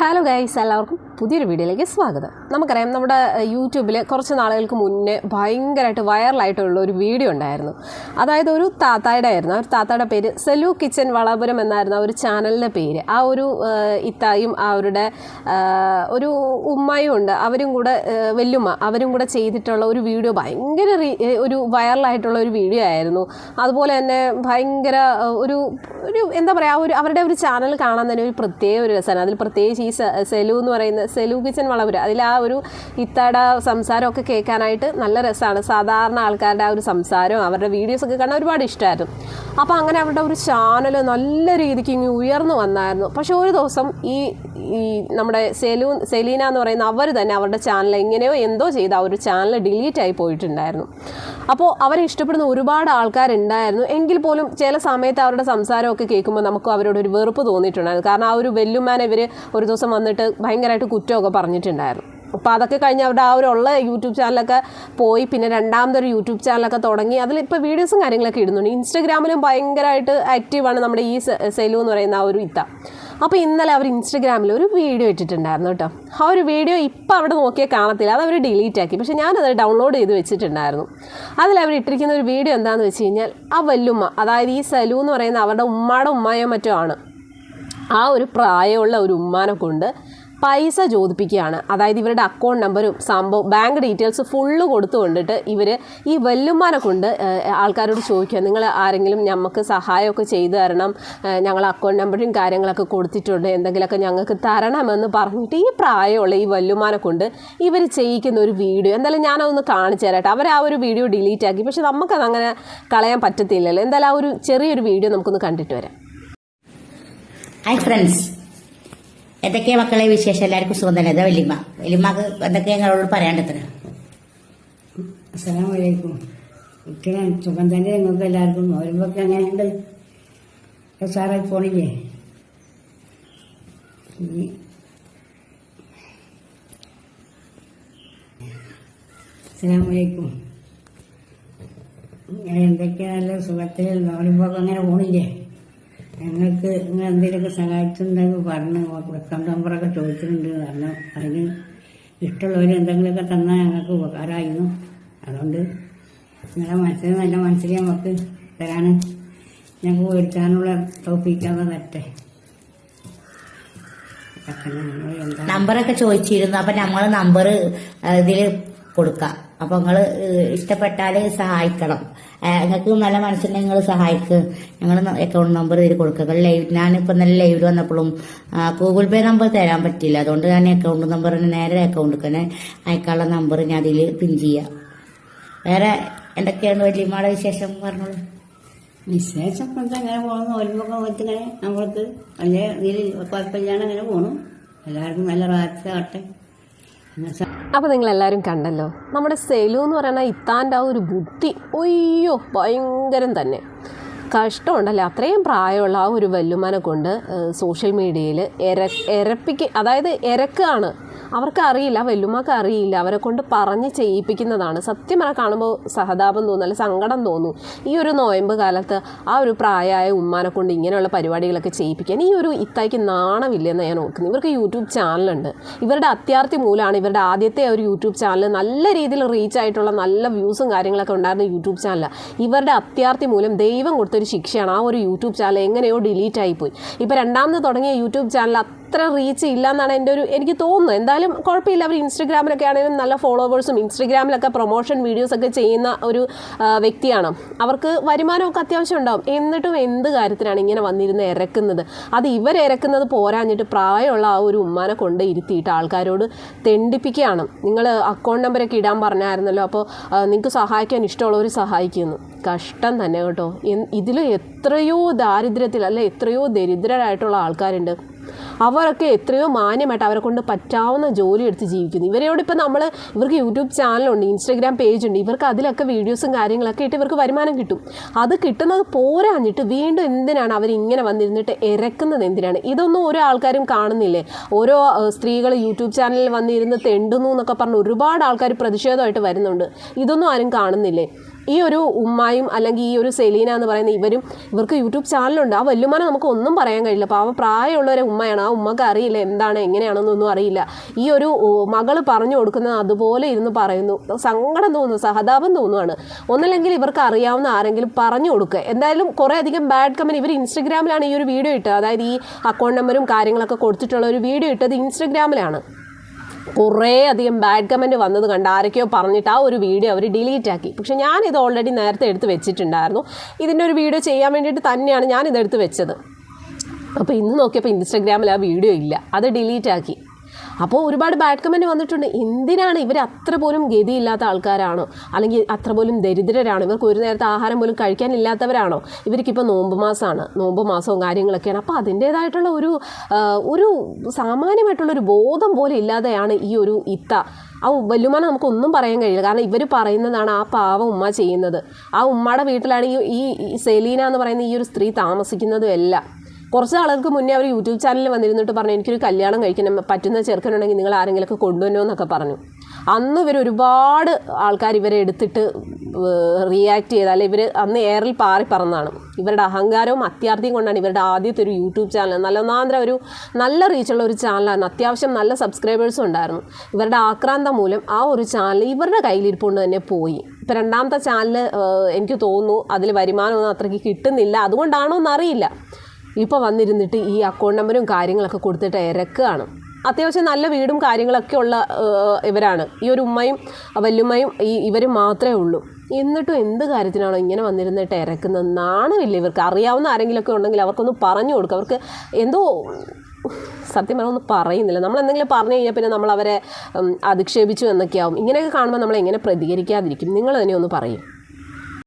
Hello guys എല്ലാവർക്കും പുതിയൊരു വീഡിയോയിലേക്ക് സ്വാഗതം. നമുക്കറിയാം നമ്മുടെ യൂട്യൂബിൽ കുറച്ച് നാളുകൾക്ക് മുന്നേ ഭയങ്കരമായിട്ട് വൈറലായിട്ടുള്ള ഒരു വീഡിയോ ഉണ്ടായിരുന്നു. അതായത് ഒരു താത്തായുടെ ആയിരുന്നു. ആ ഒരു താത്തായുടെ പേര് സെലു കിച്ചൻ വളപുരം എന്നായിരുന്നു ആ ഒരു ചാനലിന്റെ പേര്. ആ ഒരു ഇത്തായും അവരുടെ ഒരു ഉമ്മയും ഉണ്ട്. അവരും കൂടെ വല്യുമ്മ അവരും കൂടെ ചെയ്തിട്ടുള്ള ഒരു വീഡിയോ ഭയങ്കര ഒരു വൈറലായിട്ടുള്ള ഒരു വീഡിയോ ആയിരുന്നു. അതുപോലെ തന്നെ ഭയങ്കര ഒരു ഒരു എന്താ പറയുക ഒരു അവരുടെ ഒരു ചാനൽ കാണാൻ തന്നെ ഒരു പ്രത്യേക ഒരു രസമാണ്. അതിൽ പ്രത്യേകിച്ച് ഈ സെലു എന്ന് പറയുന്ന സെലു കിച്ചൻ വളപുര അതിൽ ആ ഒരു ഇത്തയുടെ സംസാരമൊക്കെ കേൾക്കാനായിട്ട് നല്ല രസമാണ്. സാധാരണ ആൾക്കാരുടെ ആ ഒരു സംസാരം അവരുടെ വീഡിയോസൊക്കെ കാണാൻ ഒരുപാട് ഇഷ്ടമായിരുന്നു അപ്പോൾ അങ്ങനെ അവരുടെ ഒരു ചാനൽ നല്ല രീതിക്ക് ഇങ്ങനെ ഉയർന്നു വന്നായിരുന്നു. പക്ഷേ ഒരു ദിവസം ഈ ഈ നമ്മുടെ സെലു സെലീന എന്ന് പറയുന്ന അവർ തന്നെ അവരുടെ ചാനൽ എങ്ങനെയോ എന്തോ ചെയ്ത് ആ ഒരു ചാനൽ ഡിലീറ്റ് ആയി പോയിട്ടുണ്ടായിരുന്നു. അപ്പോൾ അവരെ ഇഷ്ടപ്പെടുന്ന ഒരുപാട് ആൾക്കാരുണ്ടായിരുന്നു. എങ്കിൽ പോലും ചില സമയത്ത് അവരുടെ സംസാരമൊക്കെ കേൾക്കുമ്പോൾ നമുക്ക് അവരോട് ഒരു വെറുപ്പ് തോന്നിയിട്ടുണ്ടായിരുന്നു. കാരണം ആ ഒരു വെല്ലുമാനെ ഇവർ ഒരു ദിവസം വന്നിട്ട് ഭയങ്കരമായിട്ട് കുറ്റമൊക്കെ പറഞ്ഞിട്ടുണ്ടായിരുന്നു. അപ്പോൾ അതൊക്കെ കഴിഞ്ഞ് അവരുടെ ആ ഒരു ഉള്ള യൂട്യൂബ് ചാനലൊക്കെ പോയി. പിന്നെ രണ്ടാമതൊരു യൂട്യൂബ് ചാനലൊക്കെ തുടങ്ങി. അതിൽ ഇപ്പോൾ വീഡിയോസും കാര്യങ്ങളൊക്കെ ഇടുന്നുണ്ട്. ഇൻസ്റ്റഗ്രാമിലും ഭയങ്കരമായിട്ട് ആക്റ്റീവാണ് നമ്മുടെ ഈ സെലു എന്ന് പറയുന്ന ആ ഒരു ഇത്ത. അപ്പോൾ ഇന്നലെ അവർ ഇൻസ്റ്റഗ്രാമിൽ ഒരു വീഡിയോ ഇട്ടിട്ടുണ്ടായിരുന്നു കേട്ടോ. ആ ഒരു വീഡിയോ ഇപ്പോൾ അവിടെ നോക്കിയാൽ കാണത്തില്ല. അത് അവർ ഡിലീറ്റ് ആക്കി. പക്ഷേ ഞാനത് ഡൗൺലോഡ് ചെയ്ത് വെച്ചിട്ടുണ്ടായിരുന്നു. അതിൽ അവർ ഇട്ടിരിക്കുന്ന ഒരു വീഡിയോ എന്താണെന്ന് വെച്ച് കഴിഞ്ഞാൽ ആ വല്ലുമ്മ അതായത് ഈ സലു എന്ന് പറയുന്ന അവരുടെ ഉമ്മയുടെ ഉമ്മയോ മറ്റോ ആണ്. ആ ഒരു പ്രായമുള്ള ഒരു ഉമ്മാനെ കൊണ്ട് പൈസ ചോദിപ്പിക്കുകയാണ്. അതായത് ഇവരുടെ അക്കൗണ്ട് നമ്പറും സംഭവം ബാങ്ക് ഡീറ്റെയിൽസ് ഫുള്ള് കൊടുത്തു കൊണ്ടിട്ട് ഇവർ ഈ വല്ലുമാനെ കൊണ്ട് ആൾക്കാരോട് ചോദിക്കുക നിങ്ങൾ ആരെങ്കിലും നമുക്ക് സഹായമൊക്കെ ചെയ്തു തരണം ഞങ്ങൾ അക്കൗണ്ട് നമ്പറും കാര്യങ്ങളൊക്കെ കൊടുത്തിട്ടുണ്ട് എന്തെങ്കിലുമൊക്കെ ഞങ്ങൾക്ക് തരണമെന്ന് പറഞ്ഞിട്ട് ഈ പ്രായമുള്ള ഈ വല്ലുമാനെ കൊണ്ട് ഇവർ ചെയ്യിക്കുന്ന ഒരു വീഡിയോ. എന്തായാലും ഞാനതൊന്ന് കാണിച്ചു തരാട്ടെ അവർ ആ ഒരു വീഡിയോ ഡിലീറ്റ് ആക്കി. പക്ഷെ നമുക്കത് അങ്ങനെ കളയാൻ പറ്റത്തില്ലല്ലോ. എന്തായാലും ആ ഒരു ചെറിയൊരു വീഡിയോ നമുക്കൊന്ന് കണ്ടിട്ട് വരാം. ഹായ് ഫ്രണ്ട്സ് എന്തൊക്കെയാ മക്കളെ വിശേഷം? എല്ലാവർക്കും സുഖം തന്നെ. അതാ വല്യമ്മ വല്യമ്മക്ക് എന്തൊക്കെയാ നിങ്ങളോട് പറയാണ്ടത്ര അസ്സലാമലൈക്കും. കുട്ടികളെ സുഖം തന്നെ നിങ്ങൾക്ക് എല്ലാവർക്കും. വരുമ്പോഴൊക്കെ എങ്ങനെയുണ്ട്? സാറായി പോണില്ലേ? അസ്സലാമലൈക്കും. ഇങ്ങനെ എന്തൊക്കെയാ നല്ല സുഖത്തിൽ നോടുമ്പോൾ അങ്ങനെ പോണില്ലേ? ഞങ്ങൾക്ക് നിങ്ങൾ എന്തെങ്കിലുമൊക്കെ സഹായിച്ചിട്ടുണ്ടെങ്കിൽ പറഞ്ഞ് വെക്കം നമ്പറൊക്കെ ചോദിച്ചിട്ടുണ്ട്. കാരണം അതിന് ഇഷ്ടമുള്ളവർ എന്തെങ്കിലുമൊക്കെ തന്നാൽ ഞങ്ങൾക്ക് ഉപകാരമായിരുന്നു. അതുകൊണ്ട് നിങ്ങളെ മനസ്സിൽ നല്ല മനസ്സിൽ നമുക്ക് തരാൻ ഞങ്ങൾക്ക് മേടിക്കാനുള്ള തോപ്പിക്കാതെ ഞങ്ങൾ നമ്പറൊക്കെ ചോദിച്ചിരുന്നു. അപ്പൊ നമ്മൾ നമ്പർ ഇതിൽ കൊടുക്കാം. അപ്പൊ നിങ്ങൾ ഇഷ്ടപ്പെട്ടാൽ സഹായിക്കണം. നിങ്ങൾക്ക് നല്ല മനസ്സിലുണ്ടെങ്കിൽ നിങ്ങൾ സഹായിക്ക്. ഞങ്ങൾ അക്കൗണ്ട് നമ്പർ ഇതിൽ കൊടുക്കുക ലൈവ് ഞാനിപ്പോ നല്ല ലൈവിൽ വന്നപ്പോഴും ഗൂഗിൾ പേ നമ്പർ തരാൻ പറ്റില്ല അതുകൊണ്ട് ഞാൻ അക്കൗണ്ട് നമ്പർ നേരെ അക്കൗണ്ട് തന്നെ അയക്കാനുള്ള നമ്പർ ഞാൻ അതിൽ പിൻ ചെയ്യാം. വേറെ എന്തൊക്കെയാണ് വലിയമ്മയുടെ വിശേഷം പറഞ്ഞോളൂ. വിശേഷം ഇപ്പോഴത്തെ അങ്ങനെ പോകുന്നു വരുമ്പോൾ പോയിട്ട് നമ്മൾക്ക് വലിയ കുഴപ്പമില്ലാണ്ട് അങ്ങനെ പോകണം എല്ലാവർക്കും നല്ല സ- അപ്പോൾ നിങ്ങൾ എല്ലാവരും കണ്ടല്ലോ നമ്മുടെ സെലു എന്ന് പറയുന്ന ഇത്താന്റെ ആ ഒരു ബുദ്ധി ഒയ്യോ ഭയങ്കരം തന്നെ. കഷ്ടമുണ്ടല്ലേ? അത്രയും പ്രായമുള്ള ആ ഒരു വല്ലുമാനെ കൊണ്ട് സോഷ്യൽ മീഡിയയിൽ എര എരപ്പിക്ക് അതായത് എരക്കാണ് അവർക്ക് അറിയില്ല വല്ലുമ്മക്ക് അറിയില്ല അവരെ കൊണ്ട് പറഞ്ഞ് ചെയ്യിപ്പിക്കുന്നതാണ്. സത്യം പറഞ്ഞാൽ കാണുമ്പോൾ സഹതാപം തോന്നും അല്ല സങ്കടം തോന്നും. ഈ ഒരു നോയമ്പ് കാലത്ത് ആ ഒരു പ്രായമായ ഉമ്മാനെ കൊണ്ട് ഇങ്ങനെയുള്ള പരിപാടികളൊക്കെ ചെയ്യിപ്പിക്കാൻ ഈ ഒരു ഇത്തായിക്ക് നാണമില്ലെന്ന് ഞാൻ ഓർക്കുന്നു ഇവർക്ക് യൂട്യൂബ് ചാനലുണ്ട്. ഇവരുടെ അത്യാർത്ഥി മൂലമാണ് ഇവരുടെ ആദ്യത്തെ ഒരു യൂട്യൂബ് ചാനൽ നല്ല രീതിയിൽ റീച്ച് ആയിട്ടുള്ള നല്ല വ്യൂസും കാര്യങ്ങളൊക്കെ ഉണ്ടായിരുന്ന യൂട്യൂബ് ചാനൽ ഇവരുടെ അത്യാർത്ഥി മൂലം ദൈവം കൊടുത്തൊരു ശിക്ഷയാണ് ആ ഒരു യൂട്യൂബ് ചാനൽ എങ്ങനെയോ ഡിലീറ്റ് ആയിപ്പോയി. ഇപ്പോൾ രണ്ടാമത് തുടങ്ങിയ യൂട്യൂബ് ചാനൽ അത്ര റീച്ച് ഇല്ല എന്നാണ് എന്റെ ഒരു എനിക്ക് തോന്നുന്നത്. എന്തായാലും കുഴപ്പമില്ല. അവർ ഇൻസ്റ്റഗ്രാമിലൊക്കെ ആണെങ്കിലും നല്ല ഫോളോവേഴ്സും ഇൻസ്റ്റഗ്രാമിലൊക്കെ പ്രൊമോഷൻ വീഡിയോസ് ഒക്കെ ചെയ്യുന്ന ഒരു വ്യക്തിയാണ്. അവർക്ക് വരുമാനമൊക്കെ അത്യാവശ്യം ഉണ്ടാവും. എന്നിട്ടും എന്ത് കാര്യത്തിനാണ് ഇങ്ങനെ വന്നിരുന്ന് ഇറക്കുന്നത് അത് ഇവർ ഇറക്കുന്നത് പോരാഞ്ഞിട്ട് പ്രായമുള്ള ആ ഒരു ഉമ്മാനെ കൊണ്ട് ഇരുത്തിയിട്ട് ആൾക്കാരോട് തെണ്ടിപ്പിക്കുകയാണ്. നിങ്ങൾ അക്കൗണ്ട് നമ്പരൊക്കെ ഇടാൻ പറഞ്ഞായിരുന്നല്ലോ. അപ്പോൾ നിങ്ങൾക്ക് സഹായിക്കാൻ ഇഷ്ടമുള്ളവർ സഹായിക്കുന്നു. കഷ്ടം തന്നെ കേട്ടോ. ഇതിൽ എത്രയോ ദാരിദ്ര്യത്തിൽ അല്ലെ എത്രയോ ദരിദ്രരായിട്ടുള്ള ആൾക്കാരുണ്ട്. അവരൊക്കെ എത്രയോ മാന്യമായിട്ട് അവരെ കൊണ്ട് പറ്റാവുന്ന ജോലി എടുത്ത് ജീവിക്കുന്നു. ഇവരോട് ഇപ്പോൾ നമ്മൾ ഇവർക്ക് യൂട്യൂബ് ചാനലുണ്ട് ഇൻസ്റ്റാഗ്രാം പേജ് ഉണ്ട് ഇവർക്ക് അതിലൊക്കെ വീഡിയോസും കാര്യങ്ങളൊക്കെ ഇട്ട് ഇവർക്ക് വരുമാനം കിട്ടും. അത് കിട്ടുന്നത് പോരാഞ്ഞിട്ട് വീണ്ടും എന്തിനാണ് അവരിങ്ങനെ വന്നിരുന്നിട്ട് ഇറക്കുന്നത് എന്തിനാണ്? ഇതൊന്നും ഓരോ ആൾക്കാരും കാണുന്നില്ലേ? ഓരോ സ്ത്രീകൾ യൂട്യൂബ് ചാനലിൽ വന്നിരുന്ന് തെണ്ടുന്നു എന്നൊക്കെ പറഞ്ഞ് ഒരുപാട് ആൾക്കാർ പ്രതിഷേധമായിട്ട് വരുന്നുണ്ട്. ഇതൊന്നും ആരും കാണുന്നില്ലേ? ഈ ഒരു ഉമ്മായും അല്ലെങ്കിൽ ഈ ഒരു സെലീന എന്ന് പറയുന്ന ഇവരും ഇവർക്ക് യൂട്യൂബ് ചാനലുണ്ട്. ആ വല്യമാനെ നമുക്ക് ഒന്നും പറയാൻ കഴിയില്ല. പാവം പ്രായമുള്ളവരെ ഉമ്മയാണ്. ആ ഉമ്മക്ക് അറിയില്ല എന്താണ് എങ്ങനെയാണെന്നൊന്നും അറിയില്ല. ഈ ഒരു മകൾ പറഞ്ഞു കൊടുക്കുന്നത് അതുപോലെ ഇരുന്ന് പറയുന്നു. സങ്കടം തോന്നുന്നു സഹതാപം തോന്നുവാണ്. ഒന്നല്ലെങ്കിൽ ഇവർക്ക് അറിയാവുന്ന ആരെങ്കിലും പറഞ്ഞു കൊടുക്കുക എന്തായാലും കുറേ അധികം ബാഡ് കമന്റ് ഇവർ ഇൻസ്റ്റഗ്രാമിലാണ് ഈ ഒരു വീഡിയോ ഇട്ടത്. അതായത് ഈ അക്കൗണ്ട് നമ്പറും കാര്യങ്ങളൊക്കെ കൊടുത്തിട്ടുള്ള ഒരു വീഡിയോ ഇട്ടത് ഇൻസ്റ്റഗ്രാമിലാണ് കുറേ അധികം ബാഡ് കമന്റ് വന്നത് കണ്ട് ആരൊക്കെയോ പറഞ്ഞിട്ട് ആ ഒരു വീഡിയോ അവർ ഡിലീറ്റ് ആക്കി. പക്ഷേ ഞാനിത് ഓൾറെഡി നേരത്തെ എടുത്ത് വെച്ചിട്ടുണ്ടായിരുന്നു. ഇതിന്റെ ഒരു വീഡിയോ ചെയ്യാൻ വേണ്ടിയിട്ട് തന്നെയാണ് ഞാനിത് എടുത്ത് വെച്ചത്. അപ്പോൾ ഇന്ന് നോക്കിയപ്പോൾ ഇൻസ്റ്റഗ്രാമിൽ ആ വീഡിയോ ഇല്ല. അത് ഡിലീറ്റ് ആക്കി. അപ്പോൾ ഒരുപാട് ബാഡ് കമന്റ് വന്നിട്ടുണ്ട്. എന്തിനാണ് ഇവർ അത്ര പോലും ഗതിയില്ലാത്ത ആൾക്കാരാണോ? അല്ലെങ്കിൽ അത്ര പോലും ദരിദ്രരാണോ? ഇവർക്ക് ഒരു നേരത്തെ ആഹാരം പോലും കഴിക്കാനില്ലാത്തവരാണോ? ഇവർക്കിപ്പോൾ നോമ്പ് മാസമാണ് നോമ്പ് മാസവും കാര്യങ്ങളൊക്കെയാണ്. അപ്പോൾ അതിന്റേതായിട്ടുള്ള ഒരു ഒരു സാമാന്യമായിട്ടുള്ളൊരു ബോധം പോലും ഇല്ലാതെയാണ് ഈ ഒരു ഇത്ത. ആ വല്ലുമാനെ നമുക്കൊന്നും പറയാൻ കഴിയില്ല. കാരണം ഇവർ പറയുന്നതാണ് ആ പാവ ഉമ്മ ചെയ്യുന്നത്. ആ ഉമ്മയുടെ വീട്ടിലാണ് ഈ ഈ സെലീന എന്ന് പറയുന്ന ഈ ഒരു സ്ത്രീ താമസിക്കുന്നതും എല്ലാം. കുറച്ച് ആളുകൾക്ക് മുന്നേ അവർ യൂട്യൂബ് ചാനലിൽ വന്നിരുന്നിട്ട് പറഞ്ഞു എനിക്കൊരു കല്യാണം കഴിക്കണം പറ്റുന്ന ചെറുക്കനുണ്ടെങ്കിൽ നിങ്ങൾ ആരെങ്കിലുമൊക്കെ കൊണ്ടുവന്നോ എന്നൊക്കെ പറഞ്ഞു. അന്ന് ഇവർ ഒരുപാട് ആൾക്കാർ ഇവരെ എടുത്തിട്ട് റിയാക്ട് ചെയ്ത് അല്ലെ ഇവർ അന്ന് എയറിൽ പാറി പറന്നാണ്. ഇവരുടെ അഹങ്കാരവും അത്യാർത്ഥിയും കൊണ്ടാണ് ഇവരുടെ ആദ്യത്തെ ഒരു യൂട്യൂബ് ചാനൽ. നല്ല ഒന്നാന്തര ഒരു നല്ല റീച്ചുള്ള ഒരു ചാനലാണ് അത്യാവശ്യം നല്ല സബ്സ്ക്രൈബേഴ്സും ഉണ്ടായിരുന്നു. ഇവരുടെ ആക്രാന്തം മൂലം ആ ഒരു ചാനൽ ഇവരുടെ കയ്യിലിരിപ്പുകൊണ്ട് തന്നെ പോയി. ഇപ്പം രണ്ടാമത്തെ ചാനൽ എനിക്ക് തോന്നുന്നു അതിൽ വരുമാനമൊന്നും അത്രയ്ക്ക് കിട്ടുന്നില്ല. അതുകൊണ്ടാണോ എന്നറിയില്ല. ഇപ്പോൾ വന്നിരുന്നിട്ട് ഈ അക്കൗണ്ട് നമ്പറും കാര്യങ്ങളൊക്കെ കൊടുത്തിട്ട് ഇരക്കുകയാണ് അത്യാവശ്യം നല്ല വീടും കാര്യങ്ങളൊക്കെ ഉള്ള ഇവരാണ്. ഈ ഒരു ഉമ്മയും വല്യുമ്മയും ഈ ഇവർ മാത്രമേ ഉള്ളൂ. എന്നിട്ടും എന്ത് കാര്യത്തിനാണോ ഇങ്ങനെ വന്നിരുന്നിട്ട് ഇരക്കുന്നത് നാണമില്ല ഇവർക്ക് അറിയാവുന്ന ആരെങ്കിലുമൊക്കെ ഉണ്ടെങ്കിൽ അവർക്കൊന്ന് പറഞ്ഞു കൊടുക്കുക. അവർക്ക് എന്തോ സത്യം പറഞ്ഞാൽ ഒന്നും പറയുന്നില്ല. നമ്മൾ എന്തെങ്കിലും പറഞ്ഞു കഴിഞ്ഞാൽ പിന്നെ നമ്മൾ അവരെ അധിക്ഷേപിച്ചു എന്നൊക്കെയാവും. ഇങ്ങനെയൊക്കെ കാണുമ്പോൾ നമ്മൾ എങ്ങനെ പ്രതികരിക്കാതിരിക്കും? നിങ്ങൾ തന്നെ ഒന്ന് പറയും.